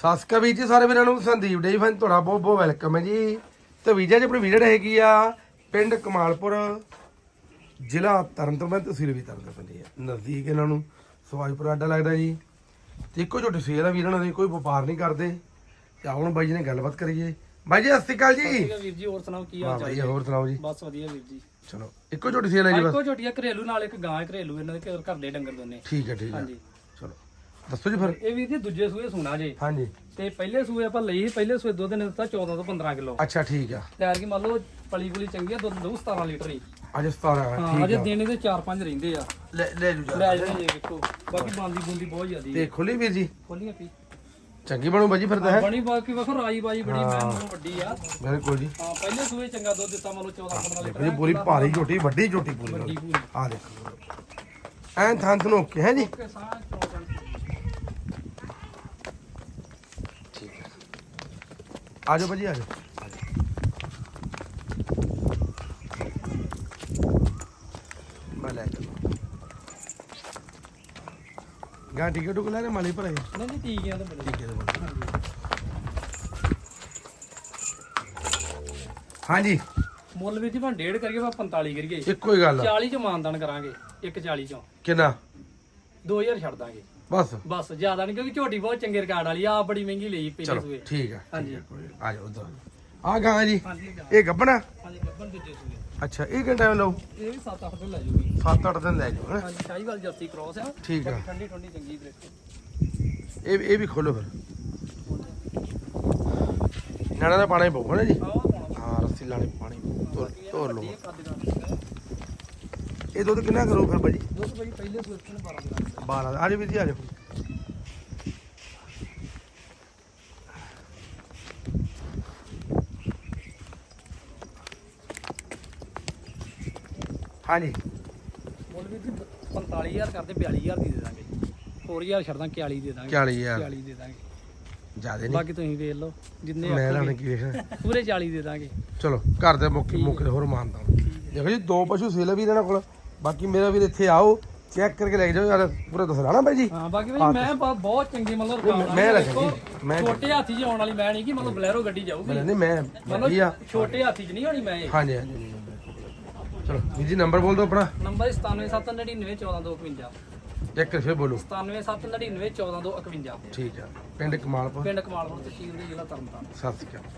ਸਾਸਕਾ ਵੀਰ ਜੀ ਸਾਰੇ ਵੀਰਾਂ ਨੂੰ ਸੰਦੀਪ ਡੇ ਫਨ ਤੁਹਾਡਾ ਬਹੁਤ ਬਹੁਤ ਵੈਲਕਮ ਹੈ ਜੀ। ਤੇ ਵੀਜ਼ਾ ਜੀ ਆਪਣੀ ਵੀਡੀਓ ਹੈਗੀ ਆ ਪਿੰਡ ਕਮਾਲਪੁਰ ਜ਼ਿਲ੍ਹਾ ਤਰਨਤਾਰਨ ਤਹਿਸੀਲ ਵੀ ਤਰਨਤਾਰਨ ਪੈਂਦੀ ਹੈ ਨਜ਼ਦੀਕ ਇਹਨਾਂ ਨੂੰ ਸਵਾਈਪੁਰ ਅੱਡਾ ਲੱਗਦਾ ਜੀ। ਤੇ ਇੱਕੋ ਝੋਟੀ ਸੇਲ ਆ ਵੀਰਾਂ ਨਾਲ ਕੋਈ ਵਪਾਰ ਨਹੀਂ ਕਰਦੇ। ਤੇ ਹੁਣ ਬਾਈ ਜੀ ਨੇ ਗੱਲਬਾਤ ਕਰੀਏ। ਬਾਈ ਜੀ ਸਤਿ ਸ਼੍ਰੀ ਅਕਾਲ ਜੀ। ਵੀਰ ਜੀ ਹੋਰ ਸੁਣਾਓ ਕੀ ਹਾਲ ਬਾਈ ਚਾਲ ਹੋਰ ਸੁਣਾਓ ਜੀ। ਬਸ ਵਧੀਆ ਵੀਰ ਜੀ। ਚਲੋ ਇੱਕੋ ਝੋਟੀ ਸੇਲ ਹੈ ਜੀ ਬਸ। ਇੱਕੋ ਝੋਟੀਆ ਘਰੇਲੂ ਨਾਲ ਇੱਕ ਗਾਂ ਘਰੇਲੂ ਇਹਨਾਂ ਦੇ ਘਰ- ਦੇ ਡੰਗਰ ਦੋਨੇ। ਠੀਕ ਹੈ ਠੀਕ ਹੈ। ਹਾਂਜੀ। ਚਲੋ ਦੱਸੋ ਜੀ ਫਿਰ। ਇਹ ਵੀਰ ਜੀ ਦੂਜੇ ਸੂਏ ਸੁਣਾ ਜੇ। ਹਾਂਜੀ। ਤੇ ਪਹਿਲੇ ਸੂਏ ਆਪਾਂ ਲਈ ਸੀ ਪਹਿਲੇ ਸੂਏ ਦੁੱਧ ਨੇ ਦਿੱਤਾ 14 ਤੋਂ 15 ਕਿਲੋ। ਅੱਛਾ ਠੀਕ ਆ। ਤਿਆਰ ਕੀ ਮੰਨ ਲਓ ਪਲੀ ਪੁਲੀ ਚੰਗੀ ਆ ਦੁੱਧ ਦਊ 17 ਲੀਟਰ ਹੀ ਅੱਜ 17 ਹੈ ਹਾਂ ਠੀਕ ਅਜੇ ਆ। ਦਿਨ ਇਹਦੇ 4-5 ਰਹਿੰਦੇ ਆ। ਲੈ ਲੈ ਜੂ ਜਾ ਲੈ ਜੇ ਵੇਖੋ। ਬਾਕੀ ਬਾਂਦੀ ਬੁੰਦੀ ਬਹੁਤ ਜ਼ਿਆਦੀ ਤੇ ਖੁੱਲੀ ਵੀਰ ਜੀ? ਖੋਲੀਆਂ ਪੀ ਚੰਗੀ ਬਣੂ ਬਾਜੀ ਫਿਰ ਤਾਂ ਹੈ? ਬਣੀ ਬਾਕੀ ਵੇਖੋ ਰਾਈ ਬਾਈ ਬੜੀ ਮੈਂ ਵੱਡੀ ਆ। ਬਿਲਕੁਲ ਜੀ। ਹਾਂ ਪਹਿਲੇ ਸੂਏ ਚੰਗਾ ਦੁੱਧ ਦਿੱਤਾ ਮੰਨ ਲਓ 14-15 ਲੀਟਰ ਇਹ ਪੂਰੀ ਭਾਰੀ ਝੋਟੀ ਵੱਡੀ ਝੋਟੀ ਪੂਰੀ ਆ ਦੇਖੋ। ਐਂ ਥਾਂ ਥਨ ਓਕੇ ਹੈ ਜੀ ਓਕੇ ਸਾਹ ਚੌਂਕਣ ਠੀਕ ਹੈ ਆ ਜਾਓ ਭਾਜੀ ਆ ਜਾਓ ਆ ਜਾਓ। ਮੈਂ ਲੈ ਚਲੋ। ਗਾ ਟਿਕਟ ਟੁਕ ਲੈ ਰੇ ਮਾਲੀ ਪਰ ਨਹੀਂ ਨਹੀਂ ਠੀਕ ਆ ਤਾਂ ਬੜੇ ਠੀਕ ਹੈ ਹਾਂਜੀ। ਮੁੱਲ ਵੀ ਜੀ ਭਾਂ ਡੇਢ ਕਰੀਏ ਭਾਂ 45 ਕਰੀਏ। ਇੱਕੋ ਹੀ ਗੱਲ ਆ। 40 ਚ ਮਾਨਦਾਨ ਕਰਾਂਗੇ 140 ਚੋਂ। ਕਿੰਨਾ? 2000 ਛੱਡ ਦਾਂਗੇ। ਬਸ। ਬਸ ਜ਼ਿਆਦਾ ਨਹੀਂ ਕਿਉਂਕਿ ਝੋਟੀ ਬਹੁਤ ਚੰਗੇ ਰਿਕਾਰਡ ਵਾਲੀ ਆ ਆਪ ਬੜੀ ਮਹਿੰਗੀ ਲਈ ਪਹਿਲੇ ਚਲੋ ਸੂਏ। ਠੀਕ ਹੈ ਹਾਂਜੀ। ਆ ਜਾਓ ਉਧਰ। ਆ ਗਾ ਜੀ। ਹਾਂਜੀ ਇਹ ਗੱਬਣਾ? ਹਾਂਜੀ ਗੱਬਨ ਦੂਜੇ ਸੂਏ। ਅੱਛਾ ਇਹ ਕਿੰਨਾ ਟਾਈਮ ਲਓ ਇਹ ਵੀ 7-8 ਦਿਨ ਲੈ ਜੂਗੀ। 7-8 ਦਿਨ ਲੈ ਜਾਓ ਹੈਂ। ਹਾਂਜੀ ਸ਼ਾਹੀਵਾਲ ਜਰਸੀ ਕ੍ਰੋਸ ਆ। ਠੀਕ ਆ। ਠੰਡੀ ਠੰਡੀ ਚੰਗੀ ਬ੍ਰੇਕ ਇਹ ਇਹ ਵੀ ਖੋਲੋ ਫਿਰ। ਨਾਣਾ ਦਾ ਪਾਣੀ ਪਊਗਾ ਨਾ ਜੀ? ਆਹ ਪਾਉਣਾ। ਹਾਂ ਰੱਸੀ ਲਾਣੀ ਪਾਣੀ ਤੋਰ ਤੋਰ ਲਓ। ਇਹ ਕੱਦ ਦਾ ਇਹ ਦੁੱਧ ਕਿੰਨਾ ਕਰੋ ਫਿਰ ਭਾਜੀ ਦੁੱਧ ਭਾਈ ਪਹਿਲੇ ਚ 12 ਦਿਨਾਂ 12 ਆ ਜਾਓ ਵੀਰ ਜੀ ਆ ਜਾਓ। ਹਾਂਜੀ। ਮੁੱਲ ਵੀ ਜੀ 45000 ਕਰਦੇ 42000 ਦੀ ਦੇ ਦਾਂਗੇ। 4000 ਛੱਡ ਦਾਂ 41 ਦੇ ਦਾਂਗੇ। 40000 40 ਦੇ ਦਾਂਗੇ। ਜਿਆਦੇ ਨਹੀਂ। ਬਾਕੀ ਤੁਸੀਂ ਵੇਖ ਲਓ ਜਿੰਨੇ ਮੈਂ ਲਾਣੇ ਕੀ ਵੇਖਣਾ? ਪੂਰੇ 40 ਦੇ ਦਾਂਗੇ। ਚਲੋ ਘਰ ਦੇ ਮੁੱਕ ਮੁੱਕ ਦੇ ਹੋਰ ਮਾਨਦਾ ਦੇਖੋ ਜੀ ਦੋ ਪਸ਼ੂ ਸੇਲ ਵੀ ਇਹਨਾਂ ਕੋਲ। ਬਾਕੀ ਮੇਰਾ ਵੀਰ ਇੱਥੇ ਆਓ ਚੈੱਕ ਕਰਕੇ ਲੈ ਜਾਓ ਯਾਰ ਪੂਰਾ ਦੱਸਣਾ ਨਾ ਬਾਈ ਜੀ। ਹਾਂ ਬਾਕੀ ਭਾਈ ਮੈਂ ਬ- ਬਹੁਤ ਚੰਗੀ ਮਤਲਬ ਰਿਕਾਰਡ ਮੈਂ ਵਾਲੀ ਰੱਖੀ ਦੇਖੋ, ਜੀ, ਮੈਂ ਛੋਟੇ ਹਾਥੀ 'ਚ ਆਉਣ ਵਾਲੀ ਮੈਂ ਨਹੀਂ ਕਿ ਮਤਲਬ ਬਲੈਰੋ ਗੱਡੀ ਜਾਊਗੀ। ਨਹੀਂ ਮੈਂ ਮਤਲਬ ਛੋਟੇ ਹਾਥੀ 'ਚ ਨਹੀਂ ਹੋਣੀ ਮੈਂ ਇਹ। ਹਾਂਜੀ ਹਾਂਜੀ। ਚਲੋ ਵੀਰ ਜੀ ਨੰਬਰ ਬੋਲ ਦਿਓ ਆਪਣਾ। ਨੰਬਰ 9779914251 ਇੱਕ ਫਿਰ ਬੋਲੋ। 9779914251 ਠੀਕ ਆ। ਪਿੰਡ ਕਮਾਲਪੁਰ। ਪਿੰਡ ਕਮਾਲਪੁਰ ਤਹਿਸੀਲ ਦੇ ਜ਼ਿਲ੍ਹਾ ਤਰਨਤਾਰਨ। ਸਤਿ ਸ਼੍ਰੀ ਅਕਾਲ।